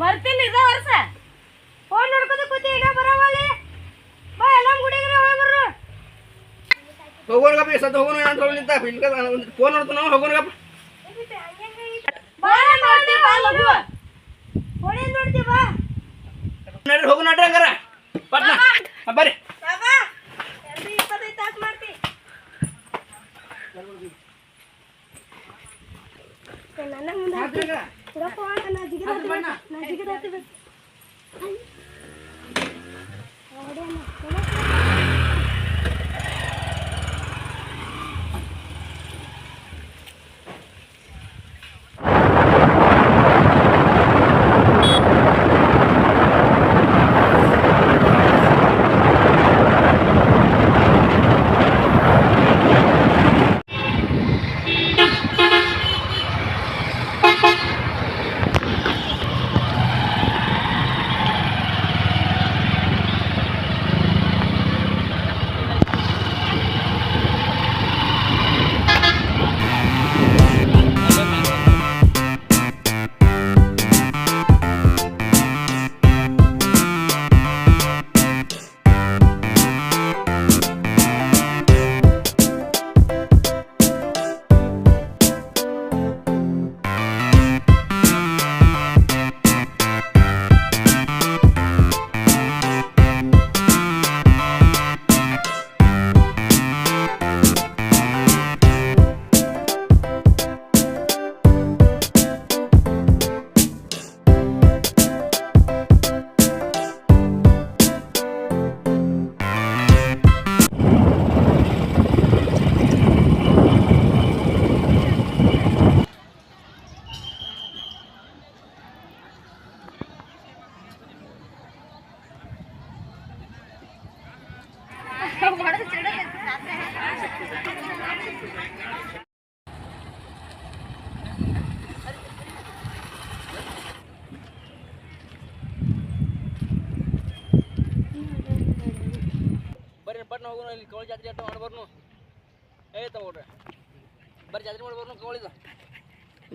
ಬರ್ತೀನಿ ಇದ ವರ್ಷ. ಫೋನ್ ನೋಡ್ಕೊತ ಕೂತಿ ಇನ್ನ ಬರವಲ್ಲಿ. ಬಾ ಎಲ್ಲ ಗುಡಿಗ್ರೆ ಹೋಗಿ ಬರ್ರು. ಹೋಗೋಣಗಪ್ಪ ಸತ್ತು ಹೋಗೋಣ ಅಂತ ನಿಂತ ಫೋನ್ ನೋಡ್ತಾನ ಹೋಗೋಣಗಪ್ಪ. ಬಾ ನೋಡ್ತಿ ಬಾ ಲಗು ನೋಡ್ತಿ ಬಾ. ನಡ್ರಿ ಹೋಗು ನಡ್ರಿ ಹಂಗಾರ. ಪಟ್ನ. ಬರ್ರಿ. ಬಾಬಾ ಎರಡು ಇಪ್ಪತ್ತೈದು ತಾಸು ಮಾಡ್ತಿ. ನನ್ನ ಮುಂದೆ ಹಾಕ್ರಿ ಹಂಗಾರ. ಕೊಡಪ್ಪ ಅಂತ ನಾ ಜಿಗಿದ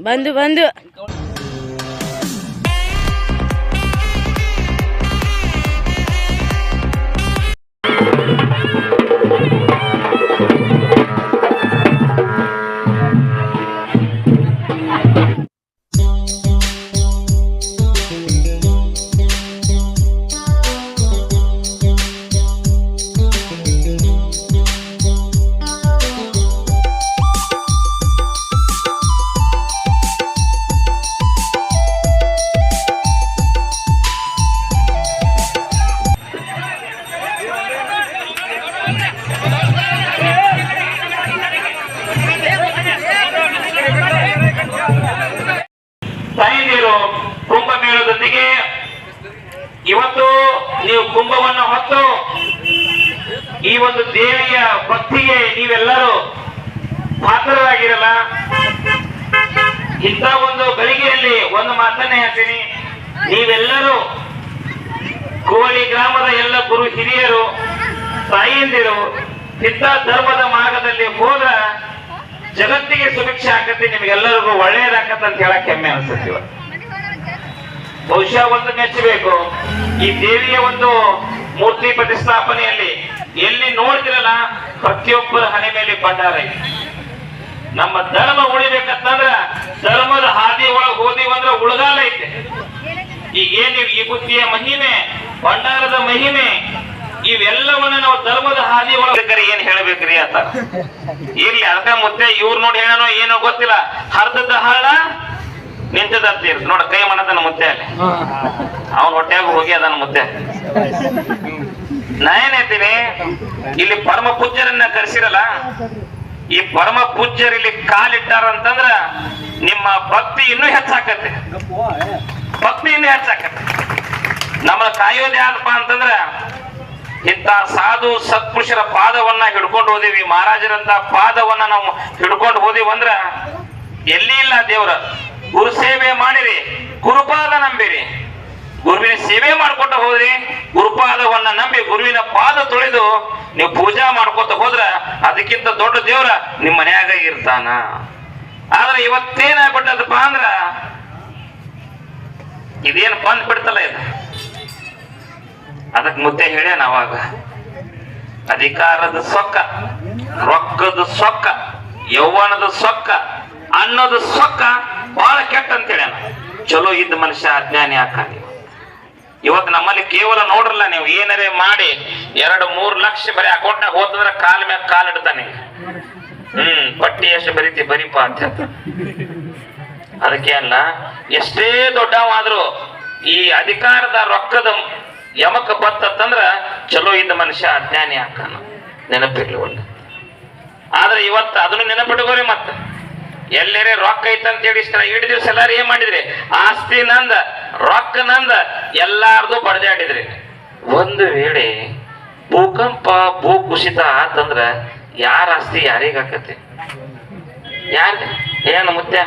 ಬಂದು ಬಂದು ತಾಯಂದಿರು ಕುಂಭಮೇಳದೊಂದಿಗೆ ಇವತ್ತು ನೀವು ಕುಂಭವನ್ನು ಹೊತ್ತು ಈ ಒಂದು ದೇವಿಯ ಭಕ್ತಿಗೆ ನೀವೆಲ್ಲರೂ ಪಾತ್ರರಾಗಿರಲ್ಲ. ಇಂಥ ಒಂದು ಗಳಿಗೆಯಲ್ಲಿ ಒಂದು ಮಾತನ್ನೇ ಹೇಳ್ತೀನಿ. ನೀವೆಲ್ಲರೂ ಕೋಳಿ ಗ್ರಾಮದ ಎಲ್ಲ ಗುರು ಹಿರಿಯರು ತಾಯಿಯಂದಿರು, ಇಂಥ ಧರ್ಮದ ಮಾರ್ಗದಲ್ಲಿ ಹೋದ ಜಗತ್ತಿಗೆ ಸುಭಿಕ್ಷೆ ಆಕತಿ ನಿಮ್ಗೆಲ್ಲರಿಗೂ ಒಳ್ಳೇದಾಕತ್ತ ಅಂತ ಹೇಳಕ್ ಹೆಮ್ಮೆ ಅನ್ಸುತ್ತೆ ಇವತ್ತು. ಬಹುಶಃ ಒಂದು ಮೆಚ್ಚಬೇಕು. ಈ ದೇವಿಯ ಒಂದು ಮೂರ್ತಿ ಪ್ರತಿಷ್ಠಾಪನೆಯಲ್ಲಿ ಎಲ್ಲಿ ನೋಡ್ತಿರಲ್ಲ, ಪ್ರತಿಯೊಬ್ಬರ ಹಣೆ ಮೇಲೆ ಭಂಡಾರ ಐತಿ ನಮ್ಮ ಧರ್ಮ ಉಳಿಬೇಕಂತಂದ್ರ ಧರ್ಮದ ಹಾದಿ ಒಳಗ್ ಹೋದಿವಂದ್ರ ಉಳಗಾಲ ಐತೆ. ಈಗ ಈ ಬುದ್ಧಿಯ ಮಹಿಮೆ, ಭಂಡಾರದ ಮಹಿಮೆ ಇವೆಲ್ಲವನ್ನ ನಾವು ಧರ್ಮದ ಹಾದಿ ಒಳಗರಿ ಏನ್ ಹೇಳ್ಬೇಕ್ರಿ ಅಂತ. ಇರ್ಲಿ, ಅದಕ್ಕ ಮುದ್ದೆ ಇವ್ರು ನೋಡಿ ಹೇಳೋ ಏನೋ ಗೊತ್ತಿಲ್ಲ. ಹರ್ದದ ಹಳ್ಳ ನಿಂತದಂತೀರ್ ನೋಡ, ಕೈ ಮಾಡದನ ಮುದ್ದೆ ಅಲ್ಲಿ. ಅವನ್ ಹೊಟ್ಟೆಯಾಗ ಹೋಗಿ ಅದನ್ನ ಮುದ್ದೆ. ನಾ ಏನ್ ಹೇಳ್ತೀನಿ? ಇಲ್ಲಿ ಪರಮ ಪೂಜ್ಯರನ್ನ ಕರೆಸಿರಲ್ಲ. ಈ ಪರಮ ಪೂಜ್ಯರು ಇಲ್ಲಿ ಕಾಲಿಟ್ಟಾರ ಅಂತಂದ್ರ ನಿಮ್ಮ ಭಕ್ತಿ ಇನ್ನೂ ಹೆಚ್ಚಾಕತ್ತೆ. ಭಕ್ತಿ ಇನ್ನೂ ಹೆಚ್ಚಾಕತ್ತೆ. ನಮ್ಮ ಕಾಯೋದೇ ಯಾರಪ್ಪ ಅಂತಂದ್ರ ಇಂಥ ಸಾಧು ಸತ್ಪುರುಷರ ಪಾದವನ್ನ ಹಿಡ್ಕೊಂಡು ಹೋದಿವಿ. ಮಹಾರಾಜರಂತ ಪಾದವನ್ನ ನಾವು ಹಿಡ್ಕೊಂಡು ಹೋದಿವಿ ಅಂದ್ರ ಎಲ್ಲಿ ಇಲ್ಲ ದೇವ್ರ? ಗುರು ಸೇವೆ ಮಾಡಿರಿ, ಗುರುಪಾದ ನಂಬಿರಿ. ಗುರುವಿನ ಸೇವೆ ಮಾಡ್ಕೊಂಡು ಹೋದ್ರಿ, ಗುರುಪಾದವನ್ನ ನಂಬಿ ಗುರುವಿನ ಪಾದ ತೊಳೆದು ನೀವು ಪೂಜಾ ಮಾಡ್ಕೊತ ಹೋದ್ರ ಅದಕ್ಕಿಂತ ದೊಡ್ಡ ದೇವ್ರ ನಿಮ್ಮ ಮನ್ಯಾಗ ಇರ್ತಾನ. ಆದ್ರೆ ಇವತ್ತೇನಾಗ್ಬಿಟ್ಟದಪ್ಪ ಅಂದ್ರ ಇದೇನು ಬಂದ್ ಬಿಡ್ತಲ್ಲ ಇದು? ಅದಕ್ಕೆ ಮುದ್ದೆ ಹೇಳ ಅವಾಗ. ಅಧಿಕಾರದ ಸೊಕ್ಕ, ರೊಕ್ಕದ ಸೊಕ್ಕ, ಯೌವನದ ಸೊಕ್ಕ, ಅನ್ನದ ಸೊಕ್ಕ ಬಹಳ ಕೆಟ್ಟ ಅಂತ ಹೇಳ್ಯಾನ. ಚಲೋ ಇದ್ದ ಮನುಷ್ಯ ಅಜ್ಞಾನಿ ಹಾಕಿ ಇವತ್ತು ನಮ್ಮಲ್ಲಿ ಕೇವಲ ನೋಡ್ರಲ್ಲ ನೀವು, ಏನರೇ ಮಾಡಿ ಎರಡು ಮೂರ್ ಲಕ್ಷ ಬರೀ ಅಕೌಂಟ್ನಾಗ ಹೋತಂದ್ರ ಕಾಲ ಮ್ಯಾಗ ಕಾಲ್ ಇಡ್ತಾನೆ. ಹ್ಮ್, ಪಟ್ಟಿ ಎಷ್ಟು ಬರೀತಿ ಬರೀಪ ಅಂತ. ಅದಕ್ಕೆ ಅಲ್ಲ ಎಷ್ಟೇ ದೊಡ್ಡವಾದ್ರು ಈ ಅಧಿಕಾರದ ರೊಕ್ಕದ ಯಮಕ ಬತ್ತಂದ್ರ ಚಲೋ ಇದ್ದ ಮನುಷ್ಯ ಅಜ್ಞಾನಿ ಆಕಾನ ನೆನಪಿರ್ಲಿ ಒಳ್ಳೆ ಆದ್ರೆ ಇವತ್ತು ಅದನ್ನು ನೆನಪಿಟ್ಕೋರಿ ಮತ್ತ. ಎಲ್ಲರೇ ರೊಕ್ಕ ಐತಂತ ಹೇಳಿ ಇಷ್ಟ ದಿವ್ಸ ಎಲ್ಲಾರು ಏನ್ ಮಾಡಿದ್ರಿ? ಆಸ್ತಿ ನಂದ ರೊಕ್ಕ ನಂದ ಎಲ್ಲಾರ್ದು ಬಡದಾಡಿದ್ರಿ ಒಂದು ವೇಳೆ ಭೂಕಂಪ, ಭೂ ಕುಸಿತ ಆತಂದ್ರ ಯಾರ ಆಸ್ತಿ ಯಾರಿಗ ಆಕತಿ? ಯಾರ್ದ? ಏನು ಮುತ್ಯ?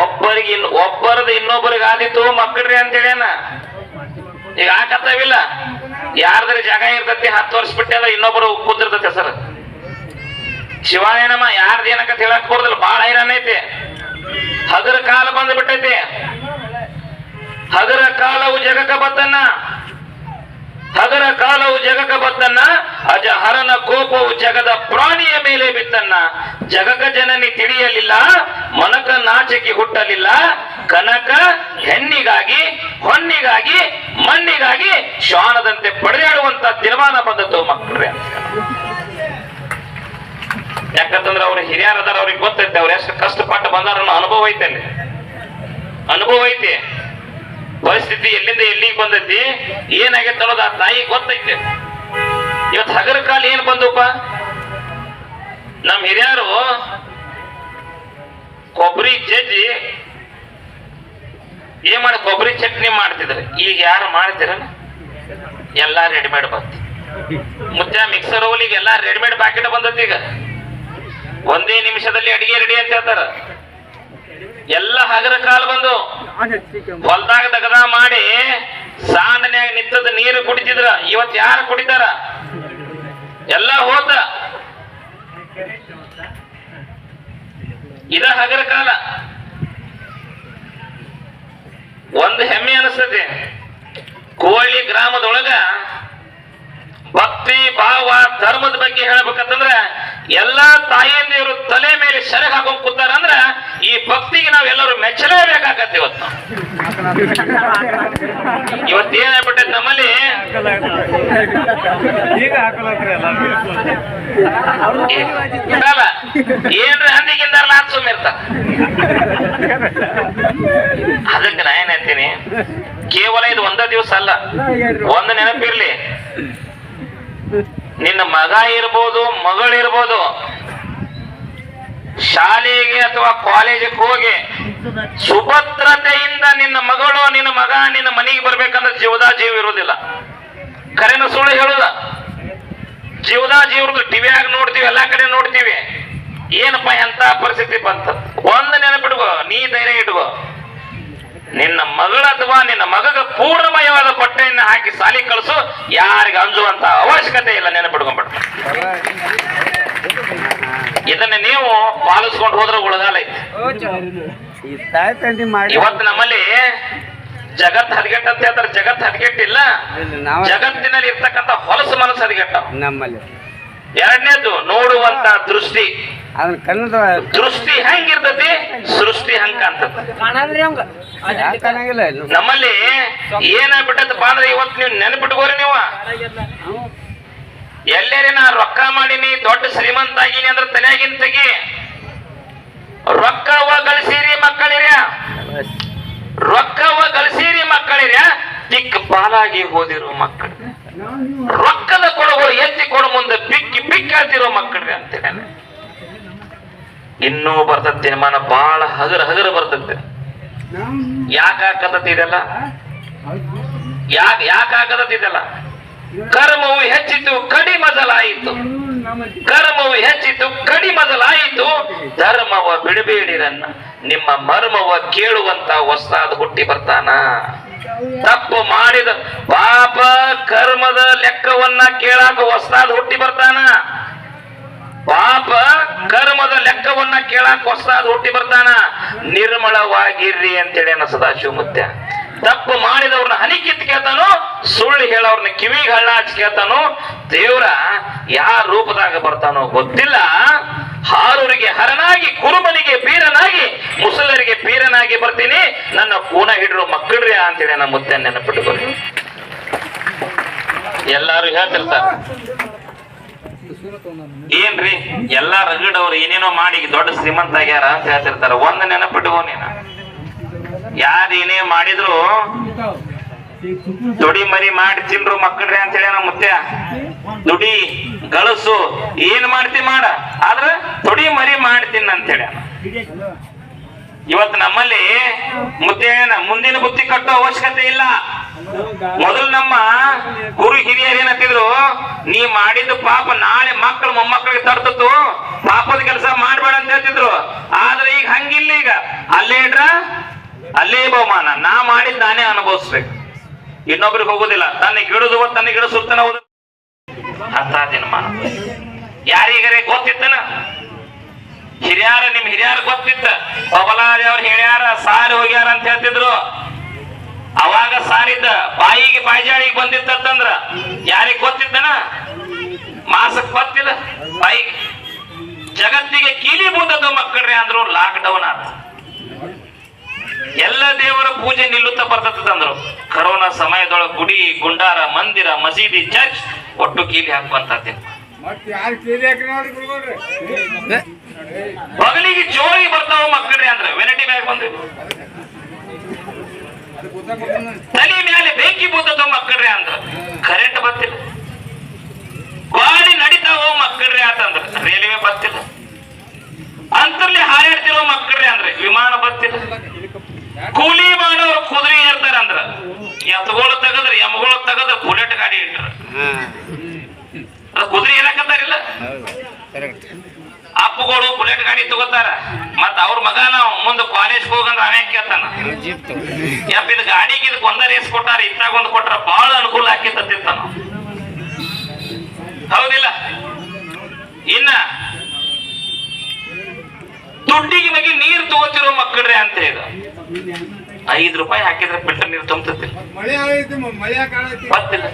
ಒಬ್ಬರಿಗೆ ಇನ್ ಒಬ್ಬರದು ಇನ್ನೊಬ್ಬರಿಗೆ ಆದಿತ್ತು ಮಕ್ಕಳ್ರಿ ಹೇಳ್ಯಾನ ಈಗ ಆಕತ್ತವಿಲ್ಲ ಯಾರ್ದ್ರ ಜಾಗ ಇರ್ತತಿ, ಹತ್ತು ವರ್ಷ ಬಿಟ್ಟದ ಇನ್ನೊಬ್ಬರು ಕುಂದಿರ್ತತಿ ಸರ್. ಶಿವಾಯನಮ್ಮ ಯಾರ್ದ ಏನಕತ್ ಹೇಳಕ್ ಬರೋದಿಲ್ಲ, ಬಾಳ ಹೈರಾಣ ಐತಿ. ಹಗರ ಕಾಲ ಬಂದು ಬಿಟ್ಟೈತಿ. ಹಗರ ಕಾಲವು ಜಗಕ ಬತ್ತನ್ನ. ಹಗರ ಕಾಲವು ಜಗಕ ಬತ್ತನ್ನ, ಅಜ ಹರನ ಕೋಪವು ಜಗದ ಪ್ರಾಣಿಯ ಮೇಲೆ ಬಿತ್ತನ್ನ. ಜಗಕ ಜನನಿ ತಿಳಿಯಲಿಲ್ಲ ಮನಕ ನಾಚಕಿ ಹುಟ್ಟಲಿಲ್ಲ. ಕನಕ ಹೆಣ್ಣಿಗಾಗಿ ಹೊನ್ನಿಗಾಗಿ ಮಣ್ಣಿಗಾಗಿ ಶ್ವಾನದಂತೆ ಪಡೆದಾಡುವಂತ ತೀರ್ಮಾನ ಬಂದದ್ದು ಮಕ್ಕಳ್ರೆ ಯಾಕಂತಂದ್ರೆ ಅವ್ರ ಹಿರಿಯರದಾರ ಅವ್ರಿಗೆ ಗೊತ್ತೈತೆ, ಅವ್ರು ಎಷ್ಟು ಕಷ್ಟಪಟ್ಟು ಬಂದಾರ ಅನುಭವ ಐತೆ ಅಲ್ಲಿ. ಅನುಭವ ಐತಿ. ಪರಿಸ್ಥಿತಿ ಎಲ್ಲಿಂದ ಎಲ್ಲಿಗೆ ಬಂದೈತಿ, ಏನಾಗೈತೆ ಅನ್ನೋದು ಆ ತಾಯಿ ಗೊತ್ತೈತೆ. ಇವತ್ತು ಹಗರ ಕಾಲ ಏನ್ ಬಂದಪ್ಪ ನಮ್ ಹಿರಿಯರು ಏನ್ ಮಾಡಿ, ಕೊಬ್ಬರಿ ಚಟ್ನಿ ಮಾಡ್ತಿದ್ರು ಈಗ ಯಾರು ಮಾಡ್ತೀರ ಎಲ್ಲಾ ರೆಡಿಮೇಡ್ ಬಂತು. ಮುಚ್ಚ ಮಿಕ್ಸರ್ ಓಲಿಗೆ ಎಲ್ಲಾ ರೆಡಿಮೇಡ್ ಪ್ಯಾಕೆಟ್ ಬಂದೈತಿ ಈಗ. ಒಂದೇ ನಿಮಿಷದಲ್ಲಿ ಅಡಿಗೆ ರೆಡಿ ಅಂತ ಹೇಳ್ತಾರ. ಎಲ್ಲ ಹಗರ ಕಾಲ ಬಂದು ಹೊಲ್ದಾಗ ದಗದ ಮಾಡಿ ಸಾಂಡನ್ಯಾಗ ನಿಂತದ ನೀರು ಕುಡಿತಿದ್ರ. ಇವತ್ ಯಾರು ಕುಡಿತಾರ? ಎಲ್ಲ ಹೋತ. ಇದ ಹಗರ ಕಾಲ. ಒಂದು ಹೆಮ್ಮೆ ಅನಿಸ್ತದೆ. ಕೋಳಿ ಗ್ರಾಮದೊಳಗ ಭಕ್ತಿ ಭಾವ ಧರ್ಮದ ಬಗ್ಗೆ ಹೇಳ್ಬೇಕಂತಂದ್ರ ಎಲ್ಲಾ ತಾಯಿಯಂದಿರು ತಲೆ ಮೇಲೆ ಸೆರೆ ಹಾಕೊಂಡ್ ಕೂತಾರ ಅಂದ್ರ ಈ ಭಕ್ತಿಗೆ ನಾವ್ ಎಲ್ಲರೂ ಮೆಚ್ಚಲೇಬೇಕಾಗತ್ತೆ ಇವತ್ತು. ಇವತ್ತು ಏನಾಗ್ಬಿಟ್ಟೈತೆ ನಮ್ಮಲ್ಲಿ. ಏನ್ರ ಹಂದಿಗಿಂದಾರಲ್ಲ ಅಂತ ಸುಮ್ಮನೆ ಇರ್ತಾರ? ಅದಕ್ಕೆ ನಾ ಏನ್ ಹೇಳ್ತೀನಿ? ಕೇವಲ ಇದು ಒಂದ ದಿವಸ ಅಲ್ಲ. ಒಂದು ನೆನಪಿರ್ಲಿ. ನಿನ್ನ ಮಗ ಇರ್ಬೋದು ಮಗಳಿರ್ಬೋದು ಶಾಲೆಗೆ ಅಥವಾ ಕಾಲೇಜಿಗೆ ಹೋಗಿ ಸುಭದ್ರತೆಯಿಂದ ನಿನ್ನ ಮಗಳು, ನಿನ್ನ ಮಗ, ನಿನ್ನ ಮನೆಗೆ ಬರ್ಬೇಕಂದ್ರೆ ಜೀವದ ಜೀವ ಇರೋದಿಲ್ಲ ಕರೆನ ಸುಳ್ಳು ಹೇಳುದ? ಜೀವದ ಜೀವ್ರದ್ದು ಟಿವಿಯಾಗ ನೋಡ್ತೀವಿ, ಎಲ್ಲಾ ಕಡೆ ನೋಡ್ತೀವಿ. ಏನಪ್ಪ ಎಂತ ಪರಿಸ್ಥಿತಿ ಬಂತ? ಒಂದ್ ನೆನಪಿಟ್ಕೋ, ನೀ ಧೈರ್ಯ ಇಟ್ಕೋ. ನಿನ್ನ ಮಗಳ ಅಥವಾ ನಿನ್ನ ಮಗಗ ಪೂರ್ಣಮಯವಾದ ಕೊಟ್ಟೆಯನ್ನು ಹಾಕಿ ಸಾಲಿ ಕಳಿಸು ಯಾರಿಗೆ ಅಂಜುವಂತ ಅವಶ್ಯಕತೆ ಇಲ್ಲ ನೆನಪಿಟ್ಕೊಂಡ್ಬಿಟ್ಟು ಇದನ್ನ ನೀವು ಪಾಲಿಸ್ಕೊಂಡು ಹೋದ್ರೆ ಉಳಗಾಲ ಈ ತಾಯಿ ತಂದಿ ಮಾಡಿ. ಇವತ್ತು ನಮ್ಮಲ್ಲಿ ಜಗತ್ ಹದಗೆಟ್ಟ ಅಂತ ಹೇಳ್ತಾರೆ ಜಗತ್ ಹದಗೆಟ್ಟಿಲ್ಲ. ನಾವ ಜಗತ್ತಿನಲ್ಲಿ ಇರ್ತಕ್ಕಂಥ ಹೊಲಸು ಮನಸ್ಸು ಹದಗೆಟ್ಟ. ನಮ್ಮಲ್ಲಿ. ಎರಡನೇದು ನೋಡುವಂತ ದೃಷ್ಟಿ. ಅದನ್ನ ಕನ್ನಡ ದೃಷ್ಟಿ ಹೆಂಗಿರ್ತತಿ? ಸೃಷ್ಟಿ ಹಂಗ ಅಂತ ನಮ್ಮಲ್ಲಿ ಏನಾಗ್ಬಿಟ್ಟದಪ್ಪ ಅಂದ್ರೆ ಇವತ್ತು ನೀವು ನೆನಪಿಟ್ಕೋರಿ ನೀವು. ಎಲ್ಲೇರಿ ನಾ ರೊಕ್ಕ ಮಾಡೀನಿ ದೊಡ್ಡ ಶ್ರೀಮಂತ ಆಗೀನಿ ಅಂದ್ರೆ ತಲೆಯಾಗಿನ ತೆಗಿ. ರೊಕ್ಕವ ಗಳಿಸಿರಿ ಮಕ್ಕಳಿರ್ಯ ರೊಕ್ಕವ ಗಳಿಸಿರಿ ಮಕ್ಕಳಿರ್ಯ ಪಿಕ್ ಬಾಲಾಗಿ ಹೋದಿರೋ ಮಕ್ಕಳು. ರೊಕ್ಕದ ಕೊಡಗಳು ಎತ್ತಿ ಕೊಡ ಮುಂದೆ ಪಿಕ್ಕಿ ಪಿಕ್ಕಾಳ್ತಿರೋ ಹೇಳ್ತಿರೋ ಮಕ್ಕಳ ಅಂತೇಳಿ ಇನ್ನೂ ಬರ್ತದೆ ಮನ ಬಹಳ ಹಗರ ಹಗರ ಬರ್ತದೆ. ಯಾಕೆ ಹಾಕತತಿ ಇದೆಲ್ಲ? ಯಾಕೆ ಯಾಕೆ ಹಾಕತತಿ ಇದೆಲ್ಲ? ಕರ್ಮವು ಹೆಚ್ಚಿತು, ಕಡಿ ಮೊದಲಾಯಿತು ಕರ್ಮವು ಹೆಚ್ಚಿತು, ಕಡಿ ಮೊದಲಾಯಿತು ಧರ್ಮವ ಬಿಡಬೇಡಿರನ್ನ. ನಿಮ್ಮ ಮರ್ಮವ ಕೇಳುವಂತ ಹೊಸದಾದ ಹುಟ್ಟಿ ಬರ್ತಾನ. ತಪ್ಪು ಮಾಡಿದ ಪಾಪ ಕರ್ಮದ ಲೆಕ್ಕವನ್ನ ಕೇಳಾಕ ಹೊಸದಾದ ಹುಟ್ಟಿ ಬರ್ತಾನ. ಪಾಪ ಕರ್ಮದ ಲೆಕ್ಕವನ್ನ ಕೇಳಕ್ ಹೊಸಾದ್ ಹುಟ್ಟಿ ಬರ್ತಾನ. ನಿರ್ಮಳವಾಗಿರ್ರಿ ಅಂತೇಳಿ ಅನ್ನ ಸದಾಶಿವ ಮುತ್ಯ ತಪ್ಪು ಮಾಡಿದವ್ರನ್ನ ಹನಿ ಕೇಳ್ತಾನು, ಸುಳ್ಳು ಹೇಳೋರ್ನ ಕಿವಿಗೆ ಹಳ್ಳ ಹಚ್ಚಿ ಕೇಳ್ತಾನೋ, ದೇವ್ರ ಯಾರ ರೂಪದಾಗ ಬರ್ತಾನೋ ಗೊತ್ತಿಲ್ಲ. ಹಾರೂರಿಗೆ ಹರನಾಗಿ, ಕುರುಬನಿಗೆ ಬೀರನಾಗಿ ಮುಸಲರಿಗೆ ಪೀರನಾಗಿ ಬರ್ತೀನಿ. ನನ್ನ ಕೂನ ಹಿಡ್ರು ಮಕ್ಕಳ್ರಿ ಅಂತೇಳಿ ನಮ್ಮ ಮುತ್ತೆ ನೆನಪಿಟ್ಟುಕೊಂಡು ಎಲ್ಲಾರು ಹೇಳ್ತಿರ್ತಾರ. ಏನ್ರಿ? ಎಲ್ಲಾ ರಗಡವ್ರು ಏನೇನೋ ಮಾಡಿ ದೊಡ್ಡ ಶ್ರೀಮಂತ ಆಗ್ಯಾರ ಅಂತ ಹೇಳ್ತಿರ್ತಾರ. ಒಂದ್ ನೆನಪಿಟ್ಕೋ ನೀನ. ಯಾರು ಏನೇ ಮಾಡಿದ್ರು ದುಡಿ ಮರಿ ಮಾಡಿ ತಿನ್ರು ಮಕ್ಕಳ್ರಿ ಅಂತ ಹೇಳಿ ಮುತ್ಯ. ದುಡಿ, ಗಳಸು, ಏನ್ ಮಾಡ್ತಿ ಮಾಡ. ಆದ್ರ ದುಡಿ ಮರಿ ಮಾಡಿ ತಿನ್ನ ಅಂತ ಹೇಳ ಇವತ್ತು ನಮ್ಮಲ್ಲಿ ಏನ ಮುಂದಿನ ಬುತ್ತಿ ಕಟ್ಟೋ ಅವಶ್ಯಕತೆ ಇಲ್ಲ. ಮೊದಲು ನಮ್ಮ ಗುರು ಹಿರಿಯರು ಏನಂತಿದ್ರು, ನೀ ಮಾಡಿದ ಪಾಪ ನಾಳೆ ಮಕ್ಕಳು ಮೊಮ್ಮಕ್ಕಳಿಗೆ ತರ್ತತ್ತು ಪಾಪದ ಕೆಲಸ ಮಾಡ್ಬೇಡ ಅಂತ ಹೇಳ್ತಿದ್ರು. ಆದ್ರೆ ಈಗ ಹಂಗಿಲ್ಲ ಈಗ. ಅಲ್ಲೇ ಇಡ್ರ ಅಲ್ಲೇ ಬಹುಮಾನ. ನಾ ಮಾಡಿದ್ ನಾನೇ ಅನುಭವಿಸ್ಬೇಕು. ಇನ್ನೊಬ್ರಿಗೆ ಹೋಗುದಿಲ್ಲ. ತನ್ನ ಗಿಡದು ತನ್ನ ಗಿಡ ಸುತ್ತನ ಹೋದ ಹತ್ತ ದಿನಮಾನ. ಯಾರಿಗರೆ ಗೊತ್ತಿತ್ತನ ಹಿರಿಯಾರ ನಿಮ್ ಹಿರಿಯಾರ ಗೊತ್ತಿತ್ತ? ಬಬಲಾರಿ ಅವ್ರು ಹೇಳ್ಯಾರ ಸಾರಿ ಹೋಗ್ಯಾರ ಅಂತ ಹೇಳ್ತಿದ್ರು. ಅವಾಗ ಸಾರಿದ್ದ ಬಾಯಿಗೆ ಬಾಯಿಜಾಳಿಗೆ ಬಂದಿತ್ತಂದ್ರ ಯಾರಿಗ್ ಗೊತ್ತಿದ್ದನ ಮಾಸಕ್ ಗೊತ್ತಿಲ್ಲ. ಬಾಯಿಗೆ ಜಗತ್ತಿಗೆ ಕೀಲಿ ಬೂದದ ಮಕ್ಕಳ್ರಿ ಅಂದ್ರು ಲಾಕ್ ಡೌನ್ ಆತ. ಎಲ್ಲ ದೇವರ ಪೂಜೆ ನಿಲ್ಲುತ್ತಾ ಬರ್ತದಂದ್ರು ಕರೋನಾ ಸಮಯದೊಳಗೆ ಗುಡಿ ಗುಂಡಾರ ಮಂದಿರ ಮಸೀದಿ ಚರ್ಚ್ ಒಟ್ಟು ಕೀಲಿ ಹಾಕುವಂತದ್ದೆ ಬಗಲಿಗೆ ಜೋರಿಗೆ ಬರ್ತಾವ ಮಕ್ಕಳ್ರಿ ಅಂದ್ರೆ ವೆರೈಟಿ ಬ್ಯಾಗ್ ಬಂದ್ರಿ. ತಲೆ ಮೇಲೆ ಬೆಂಕಿ ಬೂತದ ಮಕ್ಕಳ್ರಿ ಅಂದ್ರ. ಕರೆಂಟ್ ಬರ್ತಿಲ್ಲ. ಗಾಡಿ ನಡಿತಾವ ಮಕ್ಕಳ್ರಿ ಆತಂದ್ರ ರೈಲ್ವೆ ಬರ್ತಿಲ್ಲ. ಅಂತರ್ಲಿ ಹಾರಾಡ್ತಿರೋ ಮಕ್ಕಳ್ರಿ ಅಂದ್ರೆ ವಿಮಾನ ಬರ್ತಿಲ್ಲ. ಕೂಲಿ ಮಾಡೋರು ಕುದುರೆ ಏರ್ತಾರ ಅಂದ್ರ. ಎತ್ತಗೋಳು ತೆಗದ್ರ ಎಮ್ಗೋಳು ತೆಗದ್ರ ಬುಲೆಟ್ ಗಾಡಿ ಇಟ್ರ. ಕುದುರೆ ಏರಕತ್ತಾರಿಲ್ಲ ಕರೆಕ್ಟ್ ಅಪ್ಪಗಳು ಬುಲೆಟ್ ಗಾಡಿ ತಗೋತಾರ. ಮತ್ತ ಅವ್ರ ಮಗ ನಾವು ಮುಂದೆ ಕಾಲೇಜ್ ಹೋಗಂದ್ರ ಅವೇ ಕೇಳ್ತಾನ? ಯಪ್ಪ ಇದು ಗಾಡಿಗೆ ಇದಕ್ಕೆ ಒಂದ ರೇಸ್ ಕೊಟ್ಟಾರ ಇತ್ತಾಗ ಒಂದ್ ಕೊಟ್ರ ಬಹಳ ಅನುಕೂಲ ಆಕಿತ್ತಿರ್ತಾನ ಹೌದಿಲ್ಲ? ಇನ್ನ ದುಡ್ಡಿಗೆ ಬಗ್ಗೆ ನೀರ್ ತಗೋತಿರೋ ಮಕ್ಕಳ್ರಿ ಅಂತ ಇದು ಐದ್ ರೂಪಾಯಿ ಹಾಕಿದ್ರೆ ಫಿಲ್ಟರ್ ನೀರು ತುಂಬತೈತಿ. ಮಳೆ ಆಗೈತಿ ಮಳೆ ಕಾಣೈತಿ ಗೊತ್ತಿಲ್ಲ.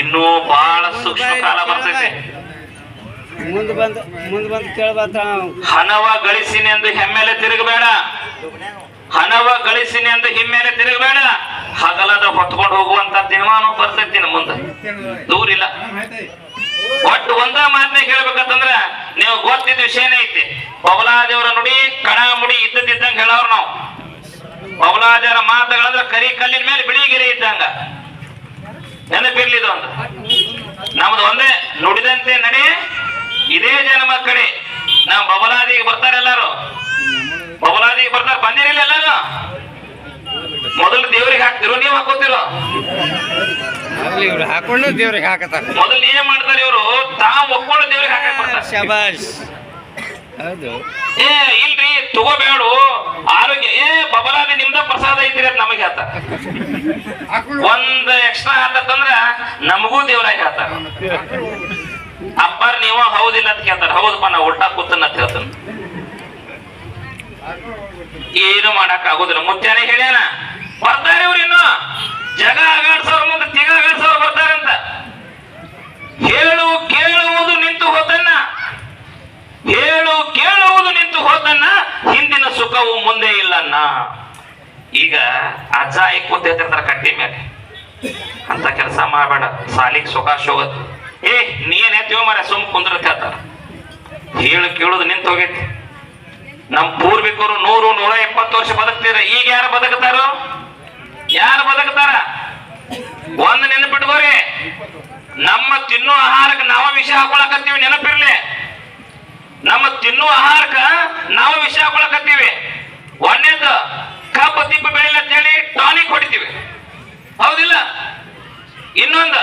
ಇನ್ನೂ ಬಹಳ ಸೂಕ್ಷ್ಮ ಕಾಲ ಬರ್ತೈತಿ. ಮುಂದೆ ಬಂದು ಮುಂದೆ ಬಂದು ಹಣವ ಗಳಿಸಿನೆಂದು ಹೆಮ್ಮೆಲೆ ತಿರುಗಬೇಡ. ಹಣವ ಗಳಿಸಿನೆಂದು ಹಿಮ್ಮೆಲೆ ತಿರುಗಬೇಡ. ಹಗಲದ ಹೊತ್ಕೊಂಡು ಹೋಗುವಂತ ದಿನಮಾನು ಬರ್ತೈತಿ ಮುಂದ ಮುಂದೆ. ದೂರ ಇಲ್ಲ ಒಟ್ಟು ಒಂದ ಮಾತನ್ನ ಹೇಳ್ಬೇಕಂತಂದ್ರ ನೀವು ಗೊತ್ತಿದ್ದ ವಿಷಯನೇ ಐತಿ. ಬಬಲಾದೇವರ ನುಡಿ ಕಣ ಮುಡಿ ಇದ್ದದಿದ್ದಂಗ ಹೇಳವ್ರ ನಾವು. ಬಬಲಾದೇವರ ಮಾತುಗಳಂದ್ರ ಕರಿ ಕಲ್ಲಿನ ಮೇಲೆ ಬಿಳಿ ಗಿರಿ ಇದ್ದಂಗ. ನೆನಪಿರ್ಲಿದ ಒಂದು ನಮ್ದು ಒಂದೇ, ನುಡಿದಂತೆ ನಡೆ ಇದೇ ಜನ್ಮ ಕಡೆ. ನಾವು ಬಬಲಾದಿಗೆ ಬರ್ತಾರೆ ಎಲ್ಲಾರು. ಬಬಲಾದಿಗೆ ಬರ್ತಾರೆ. ಬಂದಿರಲಿಲ್ಲ ಎಲ್ಲಾರು. ಮೊದಲು ದೇವ್ರಿಗೆ ಹಾಕ್ತಿರೋ ನೀವು ಹಾಕೋತಿರೋ? ಇವ್ರು ಹಾಕೊಂಡು ದೇವ್ರಿಗೆ ಹಾಕತಾರ ಮೊದಲು ಏನ್ ಮಾಡ್ತಾರೆ ಇವರು. ತಾವು ಒಕ್ಕೊಂಡು ದೇವ್ರಿಗೆ ಹಾಕಕ್ ಶಬಾಷ್. ಹೌದು. ಏ ಇಲ್ರಿ ತಗೋಬೇಡು. ಆರೋಗ್ಯ ಏ ಬಬಲಾದಿ ನಿಮ್ದ ಪ್ರಸಾದ ಐತಿರಿ ಅಂತ ನಮಗೆ ಹೇಳ್ತಾರ. ಒಂದ್ ಎಕ್ಸ್ಟ್ರಾ ಹಾತಂದ್ರ ನಮಗೂ ದೇವ್ರಾಗಿ ಹೇಳ್ತಾರ. ಅಪ್ಪಾರ್ ನೀವ ಹೌದಿಲ್ಲ ಅಂತ ಕೇಳ್ತಾರ. ಹೌದಪ್ಪ, ನಾ ಉಲ್ಟಾ ಕೂತನ್ನ ಅಂತ ಹೇಳ್ತಾನ. ಏನು ಮಾಡಕ್ ಆಗುದಿಲ್ಲ ಮುತ್ಯಾನೆ ಹೇಳ್ಯಾನ, ಬರ್ತಾರೆ ಇವ್ರು ಇನ್ನು. ಜಗ ಆಗಾಡ್ಸೋರ್ ಮುಂದೆ ತಿಗ ಬರ್ತಾರೆ ಅಂತ. ಹೇಳು, ಕೇಳುವುದು ನಿಂತು ಹೋತನ್ನ. ಹೇಳು, ಕೇಳುವುದು ನಿಂತು ಹೋತನ್ನ. ಹಿಂದಿನ ಸುಖವು ಮುಂದೆ ಇಲ್ಲನ್ನ. ಈಗ ಅಜ್ಜ ಆಯ್ ಕೂತಿರ್ತಾರ ಕಟ್ಟಿ ಮೇಲೆ. ಅಂತ ಕೆಲಸ ಮಾಡಬೇಡ. ಸಾಲಿಗೆ ಸುಖ ಶೋಗತ್ ಏ ನೀನ್ ಎತ್ತೀವ ಮರ ಸುಮ್ ಕುಂದ್ರತ ಹೇಳು, ಕೇಳುದು ನಿಂತ ಹೋಗೈತಿ. ನಮ್ ಪೂರ್ವಿಕರು ನೂರು, ನೂರ ಎಪ್ಪತ್ತು ವರ್ಷ ಬದುಕ್ತೀರ ಈಗ ಯಾರು ಬದುಕ್ತಾರೋ? ಯಾರು ಬದುಕ್ತಾರ? ಒಂದ್ ನೆನಪಿಟ್ಕೋರಿ. ನಮ್ಮ ತಿನ್ನೋ ಆಹಾರಕ್ಕೆ ನಾವ ವಿಷ ಹಾಕೊಳಕತ್ತೀವಿ, ನೆನಪಿರ್ಲಿ. ನಮ್ಮ ತಿನ್ನೋ ಆಹಾರಕ್ಕ ನಾವ ವಿಷ ಹಾಕೊಳಕತ್ತೀವಿ. ಒಂದೇದು ಕಪ್ಪ ತಿಪ್ಪ ಬೆಳಿಲ್ಲ ಅಂತ ಹೇಳಿ ಟಾನಿಕ್ ಹೊಡಿತೀವಿ. ಹೌದಿಲ್ಲ? ಇನ್ನೊಂದು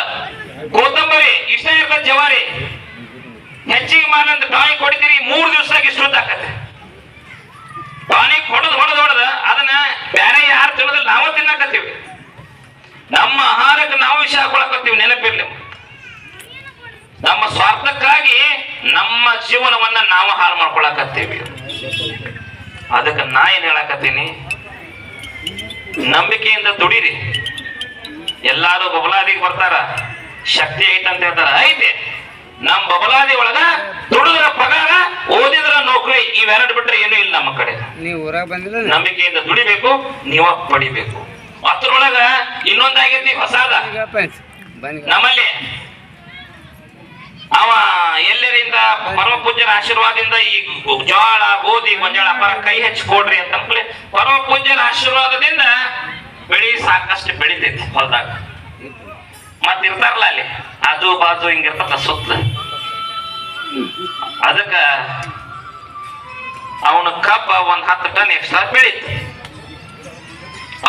ಕೊತ್ತಂಬರಿ ಇಷ್ಟ ಇರ್ತದೆ ಜವಾರಿ. ಹೆಚ್ಚಿಗೆ ಮಾನಂತ ಟಾನಿಕ್ ಹೊಡಿತೀರಿ ಮೂರು ದಿವಸ ಇಷ್ಟು ಆಕತ್ತೆ. ಟಾನಿಕ್ ಹೊಡೆದ್ ಹೊಡೆದ್, ಹೊಡೆದ, ಅದನ್ನ ಬೇರೆ ಯಾರು ತಿನ್ನೋದಿಲ್ಲ, ನಾವು ತಿನ್ನಕತ್ತೀವಿ. ನಮ್ಮ ಆಹಾರಕ್ಕೆ ನಾವು ವಿಷ ಹಾಕೊಳಕತ್ತೀವಿ, ನೆನಪಿರ್ಲಿ. ನಮ್ಮ ಸ್ವಾರ್ಥಕ್ಕಾಗಿ ನಮ್ಮ ಜೀವನವನ್ನ ನಾವು ಹಾಳು ಮಾಡ್ಕೊಳಕತ್ತೀವಿ. ಅದಕ್ಕೆ ನಾ ಏನ್ ಹೇಳಕತ್ತೀನಿ? ನಂಬಿಕೆಯಿಂದ ದುಡಿರಿ. ಎಲ್ಲಾರು ಬಬಲಾದಿಗೆ ಬರ್ತಾರ. ಶಕ್ತಿ ಐತೆ ಅಂತ ಹೇಳ್ತಾರ. ಐತೆ. ನಮ್ ಬಬಲಾದಿ ಒಳಗ ದುಡಿದ್ರ ಪಗಾರ ಓದಿದ್ರ ನೌಕರಿ ಇವೆರಡು ಬಿಟ್ರೆ ಏನೂ ಇಲ್ಲ ನಮ್ಮ ಕಡೆ. ನೀವು ಊರಾಗ ಬಂದಿಲ್ಲ ನಂಬಿಕೆಯಿಂದ ದುಡಿಬೇಕು ನೀವ ಪಡಿಬೇಕು. ಅದ್ರೊಳಗ ಇನ್ನೊಂದಾಗೈತಿ ಹೊಸಾದ. ನಮ್ಮಲ್ಲಿ ಅವ ಎಲ್ಲರಿಂದ ಪರಮ ಪೂಜ್ಯರ ಆಶೀರ್ವಾದದಿಂದ ಈ ಜೋಳ ಗೋಧಿ ಗೊಂಜಾಳ ಪರ ಕೈ ಹಚ್ಚಿ ಕೊಡ್ರಿ ಅಂತ ಪರಮ ಪೂಜ್ಯರ ಆಶೀರ್ವಾದದಿಂದ ಬೆಳಿ ಸಾಕಷ್ಟು ಬೆಳಿತೈತಿ ಹೊಲದಾಗ. ಮತ್ ಇರ್ತಾರಲ್ಲ ಅಲ್ಲಿ. ಆಜು ಬಾಜು ಹಿಂಗಿರ್ತದ ಸುತ್ತ. ಅದಕ್ಕ ಅವನ ಕಬ್ಬ ಒಂದ್ ಹತ್ತು ಟನ್ ಎಕ್ಸ್ಟ್ರಾ ಬೆಳೀತು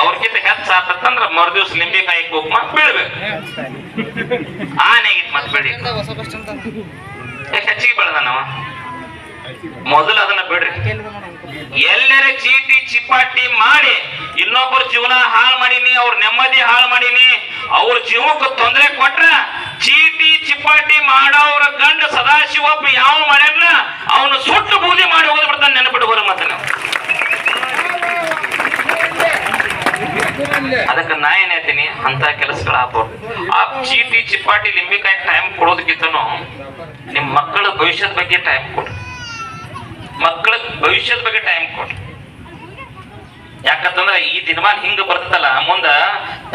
ಅವ್ರಗಿಂತ ಹೆಚ್ಚ ಆತಂದ್ರ ಮರುದಿವ್ಸ ಲಿಂಬೆಕಾಯಿ ಮತ್ ಬೀಳ್ಬೇಕು. ಆನೆಗಿತ್ ಮತ್ ಬೆಳಿ ಹೆಚ್ಚಿಗೆ ಬೆಳೆದ ನಾವ ಮೊದಲು ಅದನ್ನ ಬಿಡ್ರಿ. ಎಲ್ಲರ ಚೀಟಿ ಚಿಪಾಟಿ ಮಾಡಿ ಇನ್ನೊಬ್ಬರ ಜೀವನ ಹಾಳು ಮಾಡೀನಿ, ಅವ್ರ ನೆಮ್ಮದಿ ಹಾಳು ಮಾಡೀನಿ, ಅವ್ರ ಜೀವಕ್ಕೆ ತೊಂದರೆ ಕೊಟ್ರ ಚೀಟಿ ಚಿಪಾಟಿ ಮಾಡೋವ್ರ ಗಂಡ ಸದಾಶಿವಪ್ಪ ಯಾವ ಮಾಡ್ಯಾನ ಅವನು ಸುಟ್ಟು ಬೂದಿ ಮಾಡಿ ಹೋದ್ ಬಿಡ್ತಾನೆ ನೆನಪಿಟ್ಟು ಮತ್ತೆ ಅದಕ್ಕೆ ನಾ ಏನ್ ಹೇಳ್ತೀನಿ ಅಂತ ಕೆಲಸಗಳ ಆ ಚೀಟಿ ಚಿಪಾಟಿ ಲಿಂಬಿಕಾಯಿ ಟೈಮ್ ಕೊಡೋದಕ್ಕಿಂತನೂ ನಿಮ್ ಮಕ್ಕಳ ಭವಿಷ್ಯದ ಬಗ್ಗೆ ಟೈಮ್ ಕೊಡ್ರಿ. ಮಕ್ಕಳ ಭವಿಷ್ಯದ ಬಗ್ಗೆ ಟೈಮ್ ಕೊಡ್ರಿ ಯಾಕಂತಂದ್ರ ಈ ದಿನಮಾನ ಹಿಂಗ ಬರ್ತಲ್ಲ ಮುಂದ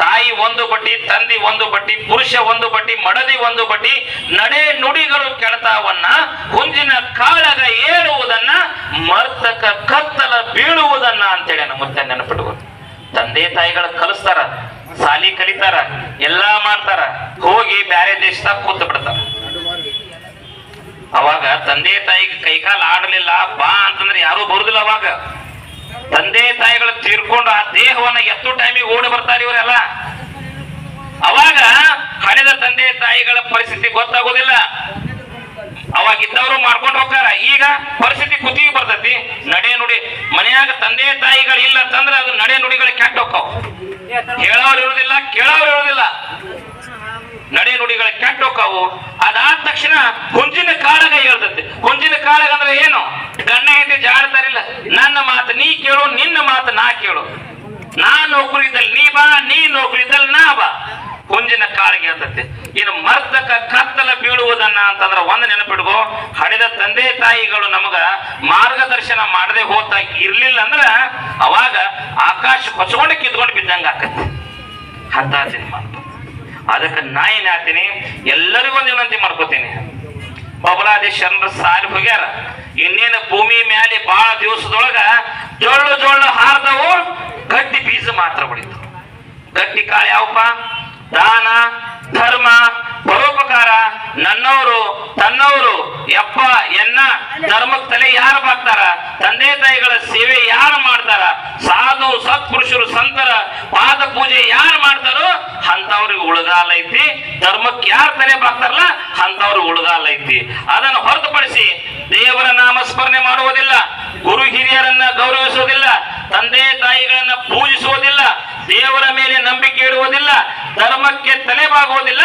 ತಾಯಿ ಒಂದು ಬಟ್ಟಿ, ತಂದಿ ಒಂದು ಬಟ್ಟಿ, ಪುರುಷ ಒಂದು ಬಟ್ಟಿ, ಮಡದಿ ಒಂದು ಬಟ್ಟಿ, ನಡೆ ನುಡಿಗಳು ಕೆಳತಾವನ್ನ ಹುಂಜಿನ ಕಾಳಗ ಏಳುವುದನ್ನ ಮರ್ತಕ ಕತ್ತಲ ಬೀಳುವುದನ್ನ ಅಂತೇಳಿ ಮುತ್ತೆ ನೆನಪಿಟ್ಬೋದು ತಂದೆ ತಾಯಿಗಳ ಕಲಿಸ್ತಾರ, ಸಾಲಿ ಕಲಿತಾರ, ಎಲ್ಲಾ ಮಾಡ್ತಾರ, ಹೋಗಿ ಬ್ಯಾರೆ ದೇಶದಾಗ ಕೂತ್ ಬಿಡ್ತಾರ ಅವಾಗ ತಂದೆ ತಾಯಿಗೆ ಕೈಕಾಲು ಆಡಲಿಲ್ಲ, ಬಾ ಅಂತಂದ್ರೆ ಯಾರು ಬರುದಿಲ್ಲ ಅವಾಗ. ತಂದೆ ತಾಯಿಗಳು ತೀರ್ಕೊಂಡು ಆ ದೇಹವನ್ನ ಎತ್ತು ಟೈಮಿಗೆ ಓಡಿ ಬರ್ತಾರೆ ಇವರೆಲ್ಲ. ಅವಾಗ ಕಳೆದ ತಂದೆ ತಾಯಿಗಳ ಪರಿಸ್ಥಿತಿ ಗೊತ್ತಾಗೋದಿಲ್ಲ. ಅವಾಗ ಇದ್ದವರು ಮಾಡ್ಕೊಂಡು ಹೋಗ್ತಾರ. ಈಗ ಪರಿಸ್ಥಿತಿ ಕುತ್ತಿಗೆ ಬರ್ತೈತಿ. ನಡೆ ನುಡಿ, ಮನೆಯಾಗ ತಂದೆ ತಾಯಿಗಳು ಇಲ್ಲ ಅಂತಂದ್ರೆ ಅದು ನಡೆ ನುಡಿಗಳು ಕೆಟ್ಟ ಹೋಗ್ತಾವ. ಹೇಳೋರು ಇರುವುದಿಲ್ಲ ಕೇಳೋರು ಇರುವುದಿಲ್ಲ ನಡೆ ನುಡಿಗಳ ಕೆಟ್ಟ ಹೋಗ್ತಾವು ಅದಾದ ತಕ್ಷಣ ಹುಂಜಿನ ಕಾಳಗ ಹೇಳ್ತೈತಿ ಹುಂಜಿನ ಕಾಳಗ ಅಂದ್ರೆ ಏನು? ಗಣ್ಣ ಹೆಂಡತಿ ಜಾಡ್ತಾರಿಲ್ಲ. ನನ್ನ ಮಾತು ನೀ ಕೇಳು, ನಿನ್ನ ಮಾತು ನಾ ಕೇಳು. ನಾ ನೌಕರಿ ಇದ್ದಲ್ಲಿ ನೀ ಬಾ, ನೀ ನೌಕರಿ ಇದ್ದಲ್ಲಿ ನಾ ಬಾ. ಹುಂಜಿನ ಕಾಳಗ ಹೇಳ್ತಂತೆ ಇನ್ನು ಮರ್ತಕ ಕತ್ತಲ ಬೀಳುವುದನ್ನ ಅಂತಂದ್ರ ಒಂದ್ ನೆನಪಿಡ್ಕೋ ಹಡೆದ ತಂದೆ ತಾಯಿಗಳು ನಮಗ ಮಾರ್ಗದರ್ಶನ ಮಾಡದೆ ಹೋತ ಇರ್ಲಿಲ್ಲ ಅಂದ್ರ ಅವಾಗ ಆಕಾಶ ಕೊಚ್ಕೊಂಡು ಕಿತ್ಕೊಂಡು ಬಿದ್ದಂಗ ಆಕತಿ ಅಂತ ಸಿನಿಮಾ. ಅದಕ್ಕೆ ನಾ ಏನ್ ಹೇಳ್ತೀನಿ? ಎಲ್ಲರಿಗೂ ಒಂದು ವಿನಂತಿ ಮಾಡ್ಕೋತೀನಿ. ಬಬಲಾದಿ ಶರಣರ ಹೋಗ್ಯಾರ. ಇನ್ನೇನು ಭೂಮಿ ಮ್ಯಾಲೆ ಬಹಳ ದಿವಸದೊಳಗ ಜೊಳ್ಳು ಜೊಳ್ಳು ಹಾರದವು, ಗಟ್ಟಿ ಬೀಜ ಮಾತ್ರ ಉಳಿತು. ಗಟ್ಟಿ ಕಾಳು ಯಾವಪ್ಪ? ದಾನ, ಧರ್ಮ, ಪರೋಪಕಾರ ನನ್ನವರು ತನ್ನವರು ಯಪ್ಪ, ಎನ್ನ, ಧರ್ಮಕ್ಕೆ ತಲೆ ಯಾರು ಬಾಕ್ತಾರ? ತಂದೆ ತಾಯಿಗಳ ಸೇವೆ ಯಾರು ಮಾಡ್ತಾರ ಸಾಧು ಸತ್ಪುರುಷರು ಸಂತರ ಪಾದ ಪೂಜೆ ಯಾರು ಮಾಡ್ತಾರೋ ಅಂತವ್ರಿಗೆ ಉಳಗಾಲ ಐತಿ ಧರ್ಮಕ್ಕೆ ಯಾರು ತಲೆ ಬಾಕ್ತಾರಲ್ಲ ಅಂತವ್ರು ಉಳಗಾಲ ಐತಿ. ಅದನ್ನು ಹೊರತುಪಡಿಸಿ ದೇವರ ನಾಮಸ್ಮರಣೆ ಮಾಡುವುದಿಲ್ಲ, ಗುರು ಹಿರಿಯರನ್ನ ಗೌರವಿಸುವುದಿಲ್ಲ, ತಂದೆ ತಾಯಿಗಳನ್ನ ಪೂಜಿಸುವುದಿಲ್ಲ, ದೇವರ ಮೇಲೆ ನಂಬಿಕೆ ಇಡುವುದಿಲ್ಲ, ಧರ್ಮಕ್ಕೆ ತಲೆಬಾಗುವುದಿಲ್ಲ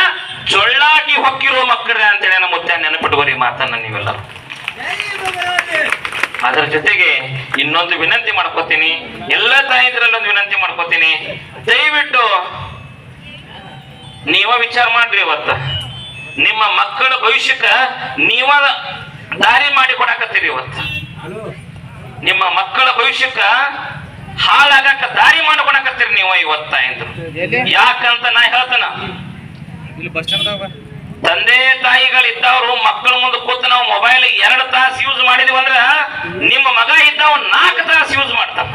ಚೊಳ್ಳಾಗಿ ಹೊಕ್ಕಿರುವ ಮಕ್ಕಳೇ ಅಂತೇಳಿ ನಮ್ಮ ಮುತ್ತೆ ನೆನಪಿಟ್ಕೋರಿ ಮಾತನ್ನ ನೀವೆಲ್ಲರೂ. ಅದರ ಜೊತೆಗೆ ಇನ್ನೊಂದು ವಿನಂತಿ ಮಾಡ್ಕೋತೀನಿ, ಎಲ್ಲ ತಾಯಿದ್ರಲ್ಲೊಂದು ವಿನಂತಿ ಮಾಡ್ಕೋತೀನಿ. ದಯವಿಟ್ಟು ನೀವ ವಿಚಾರ ಮಾಡ್ರಿ ಇವತ್ತ. ನಿಮ್ಮ ಮಕ್ಕಳ ಭವಿಷ್ಯಕ್ಕ ನೀವ ದಾರಿ ಮಾಡಿ ಕೊಡಾಕತ್ತೀರಿ ಇವತ್ತ. ನಿಮ್ಮ ಮಕ್ಕಳ ಭವಿಷ್ಯಕ್ಕ ಹಾಳಾಗಕ್ಕ ದಾರಿ ಮಾಡ್ಕೊಳಕತ್ತೀರಿ ನೀವು ಇವತ್ತ ಯಾಕಂತ ನಾ ಹೇಳ್ತಾನ? ತಂದೆ ತಾಯಿಗಳಿದ್ದವರು ಮಕ್ಕಳ ಮುಂದೆ ಕೂತು ನಾವು ಮೊಬೈಲ್ ಎರಡು ತಾಸು ಯೂಸ್ ಮಾಡಿದೀವಿ ಅಂದ್ರ ನಿಮ್ಮ ಮಗ ಇದ್ದವ ನಾಲ್ಕು ತಾಸು ಯೂಸ್ ಮಾಡ್ತಾನ.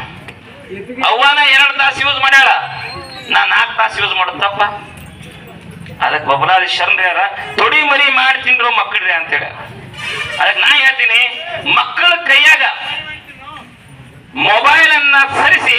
ಅವ್ವನ ಎರಡು ತಾಸು ಯೂಸ್ ಮಾಡ್ಯಾಳ. ನಾ ನಾಲ್ಕು ತಾಸು ಯೂಸ್ ಮಾಡುತ್ತಪ್ಪ ಅದಕ್ಕೆ ಬಬಲಾದಿ ಅದ, ತೊಡಿ ಮರಿ ಮಾಡಿ ತಿನ್ರು ಮಕ್ಕಳ್ರಿ ಅಂತೇಳಿ ಅದಕ್ಕೆ ನಾ ಹೇಳ್ತೀನಿ, ಮಕ್ಕಳ ಕೈಯಾಗ ಮೊಬೈಲ್ ಅನ್ನ ಸರಿಸಿ